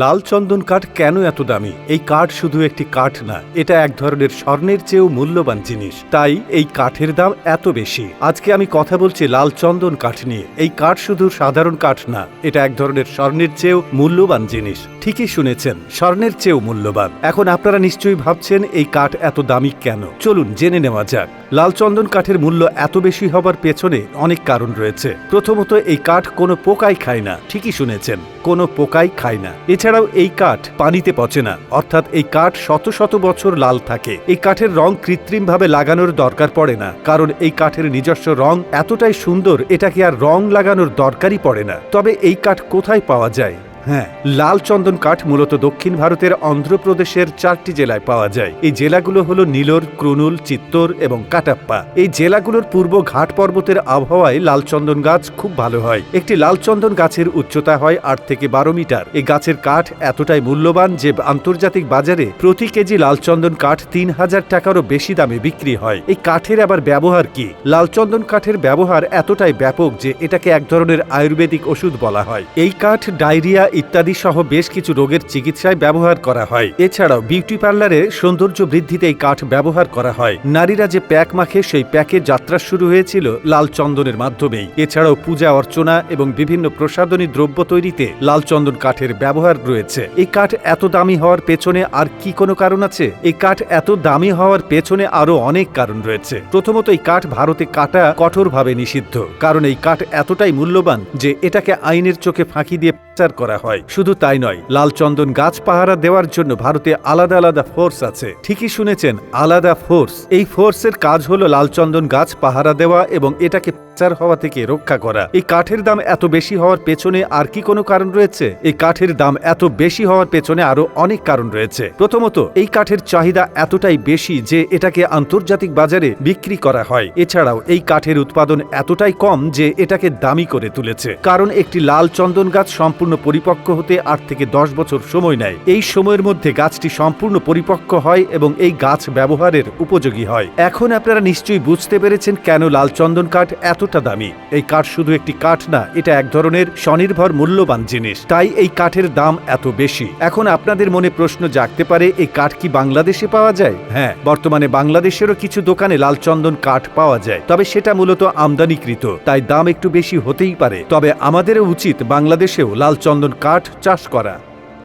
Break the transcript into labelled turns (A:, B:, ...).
A: লাল চন্দন কাঠ কেন এত দামি? এই কাঠ শুধু একটি কাঠ না, এটা এক ধরনের স্বর্ণের চেয়েও মূল্যবান জিনিস। তাই এই কাঠের দাম এত বেশি। আজকে আমি কথা বলছি লাল চন্দন কাঠ নিয়ে। এই কাঠ শুধু সাধারণ কাঠ না, এটা এক ধরনের স্বর্ণের চেয়েও মূল্যবান জিনিস। ঠিকই শুনেছেন, স্বর্ণের চেয়েও মূল্যবান। এখন আপনারা নিশ্চয়ই ভাবছেন, এই কাঠ এত দামি কেন? চলুন জেনে নেওয়া যাক। লাল চন্দন কাঠের মূল্য এত বেশি হবার পেছনে অনেক কারণ রয়েছে। প্রথমত, এই কাঠ কোনো পোকাই খায় না। ঠিকই শুনেছেন, কোনো পোকাই খায় না। এছাড়াও এই কাঠ পানিতে পচে না। অর্থাৎ এই কাঠ শত শত বছর লাল থাকে। এই কাঠের রং কৃত্রিমভাবে লাগানোর দরকার পড়ে না। কারণ এই কাঠের নিজস্ব রং এতটাই সুন্দর, এটাকে আর রং লাগানোর দরকারই পড়ে না। তবে এই কাঠ কোথায় পাওয়া যায়? হ্যাঁ লাল চন্দন কাঠ মূলত দক্ষিণ ভারতের অন্ধ্রপ্রদেশের চারটি জেলায় পাওয়া যায়। এই জেলাগুলো হলো নীলর, ক্রুনুল, চিত্তর এবং কাটাপ্পা। এই জেলাগুলোর পূর্ব ঘাট পর্বতের আবহাওয়ায় লাল চন্দন গাছ খুব ভালো হয়। একটি লাল চন্দন গাছের উচ্চতা হয় আট থেকে বারো মিটার। এই গাছের কাঠ এতটাই মূল্যবান যে আন্তর্জাতিক বাজারে প্রতি কেজি লাল চন্দন কাঠ তিন হাজার টাকারও বেশি দামে বিক্রি হয়। এই কাঠের আবার ব্যবহার কি? লাল চন্দন কাঠের ব্যবহার এতটাই ব্যাপক যে এটাকে এক ধরনের আয়ুর্বেদিক ওষুধ বলা হয়। এই কাঠ ডায়রিয়া ইত্যাদি সহ বেশ কিছু রোগের চিকিৎসায় ব্যবহার করা হয়। এছাড়াও বিউটি পার্লারে সৌন্দর্য বৃদ্ধিতে এই কাঠ ব্যবহার করা হয়। নারীরা যে প্যাক মাখে, সেই প্যাকের যাত্রা শুরু হয়েছিল লাল চন্দনের মাধ্যমেই। এছাড়াও পূজা, অর্চনা এবং বিভিন্ন প্রসাধনী দ্রব্য তৈরিতে লাল চন্দন কাঠের ব্যবহার রয়েছে। এই কাঠ এত দামি হওয়ার পেছনে আর কি কোনো কারণ আছে? এই কাঠ এত দামি হওয়ার পেছনে আরও অনেক কারণ রয়েছে। প্রথমত, এই কাঠ ভারতে কাটা কঠোরভাবে নিষিদ্ধ। কারণ এই কাঠ এতটাই মূল্যবান যে এটাকে আইনের চোখে ফাঁকি দিয়ে পাচার করা হয়। শুধু তাই নয় লাল চন্দন গাছ পাহারা দেওয়ার জন্য ভারতে আলাদা আলাদা ফোর্স আছে। ঠিকই শুনেছেন, আলাদা ফোর্স। এই ফোর্সের কাজ হলো লাল চন্দন গাছ পাহারা দেওয়া এবং এটাকে পাচার হওয়া থেকে রক্ষা করা। এই কাঠের দাম এত বেশি হওয়ার পেছনে আর কি কোনো কারণ রয়েছে? এই কাঠের দাম এত বেশি হওয়ার পেছনে আরও অনেক কারণ রয়েছে। প্রথমত, এই কাঠের চাহিদা এতটাই বেশি যে এটাকে আন্তর্জাতিক বাজারে বিক্রি করা হয়। এছাড়াও, এই কাঠের উৎপাদন এতটাই কম যে এটাকে দামি করে তুলেছে। কারণ একটি লাল চন্দন গাছ সম্পূর্ণ পরিপক্ক হতে আট থেকে দশ বছর সময় নেয়। এই সময়ের মধ্যে গাছটি সম্পূর্ণ পরিপক্ক হয় এবং এই গাছ ব্যবহারের উপযোগী হয়। এখন আপনারা নিশ্চয়ই বুঝতে পেরেছেন কেন লাল চন্দন কাঠ এতটা দামি। এই কাঠ শুধু একটি কাঠ না, এটা এক ধরনের স্বনির্ভর মূল্যবান জিনিস। তাই এই কাঠের দাম এত বেশি। এখন আপনাদের মনে প্রশ্ন জাগতে পারে, এই কাঠ কি বাংলাদেশে পাওয়া যায়? হ্যাঁ বর্তমানে বাংলাদেশেরও কিছু দোকানে লাল চন্দন কাঠ পাওয়া যায়। তবে সেটা মূলত আমদানিকৃত, তাই দাম একটু বেশি হতেই পারে। তবে আমাদেরও উচিত বাংলাদেশেও লাল চন্দন কাঠ চাষ করা।